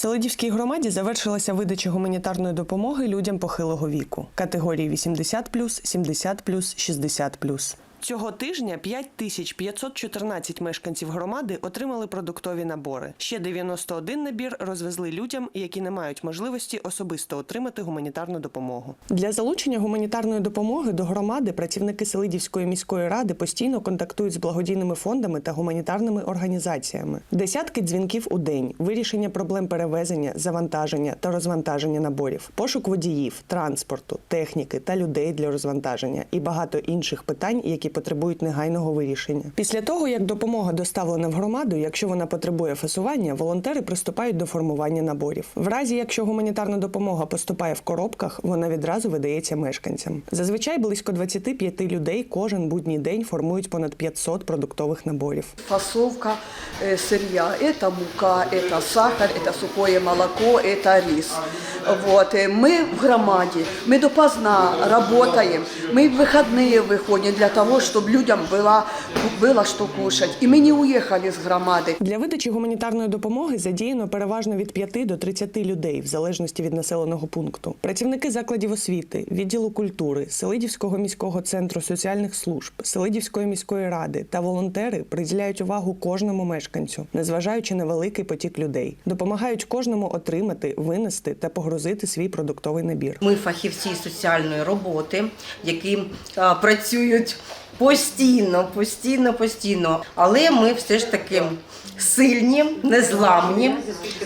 Селидівській громаді завершилася видача гуманітарної допомоги людям похилого віку категорії 80+, 70+, 60+. Цього тижня 5514 мешканців громади отримали продуктові набори. Ще 91 набір розвезли людям, які не мають можливості особисто отримати гуманітарну допомогу. Для залучення гуманітарної допомоги до громади працівники Селидівської міської ради постійно контактують з благодійними фондами та гуманітарними організаціями. Десятки дзвінків у день, вирішення проблем перевезення, завантаження та розвантаження наборів, пошук водіїв, транспорту, техніки та людей для розвантаження і багато інших питань, які потребують негайного вирішення. Після того, як допомога доставлена в громаду, якщо вона потребує фасування, волонтери приступають до формування наборів. В разі, якщо гуманітарна допомога поступає в коробках, вона відразу видається мешканцям. Зазвичай близько 25 людей кожен будній день формують понад 500 продуктових наборів. Фасовка э, сырья. Это мука, это сахар, это сухое молоко, это рис. Вот. э, Мы в громаде, мы допоздна работаем, мы в выходные выходим для того, чтобы людям было, было что кушать. И мы не уехали с громады. Для видачі гуманітарної допомоги задіяно переважно від 5 до 30 людей, в залежності від населеного пункту. Працівники закладів освіти, відділу культури, Селидівського міського центру соціальних служб, Селидівської міської ради та волонтери приділяють увагу кожному мешканцю, незважаючи на великий потік людей, допомагають кожному отримати, винести та погрузити свій продуктовий набір. Ми фахівці соціальної роботи, які а, працюють постійно, постійно, постійно. Але ми все ж таки сильні, незламні.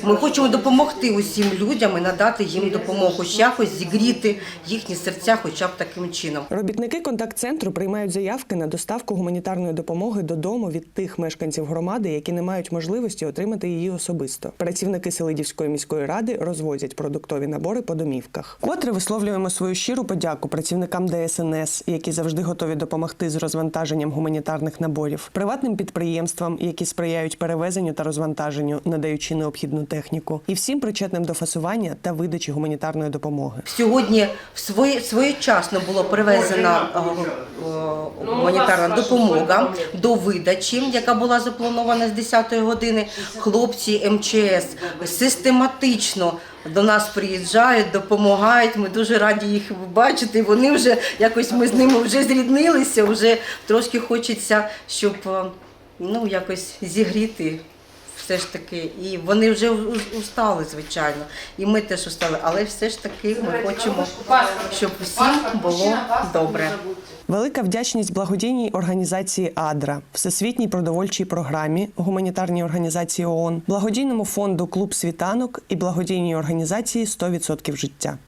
Ми хочемо допомогти усім людям і надати їм допомогу, якось зігріти їхні серця, хоча б таким чином. Робітники контакт-центру приймають заявки на доставку гуманітарної допомоги додому від тих мешканців громади, які не мають можливості отримати її особисто. Працівники Селидівської міської ради розвозять продуктові набори по домівках. Котре висловлюємо свою щиру подяку працівникам ДСНС, які завжди готові допомогти з розвантаженням гуманітарних наборів, приватним підприємствам, які сприяють перевезенню та розвантаженню, надаючи необхідну техніку, і всім причетним до фасування та видачі гуманітарної допомоги. Сьогодні своє, своєчасно було привезена е, е, гуманітарна допомога до видачі, яка була запланована з 10 години. Хлопці МЧС систематично до нас приїжджають, допомагають. Ми дуже раді їх бачити. Вони вже якось ми з ними вже зріднилися. Вже трошки хочеться, щоб е, ну якось зігріти все ж таки, і вони вже устали, звичайно, і ми теж устали, але все ж таки ми хочемо, щоб всім було добре. Велика вдячність благодійній організації АДРА, Всесвітній продовольчій програмі, гуманітарній організації ООН, благодійному фонду Клуб Світанок і благодійній організації «100% життя.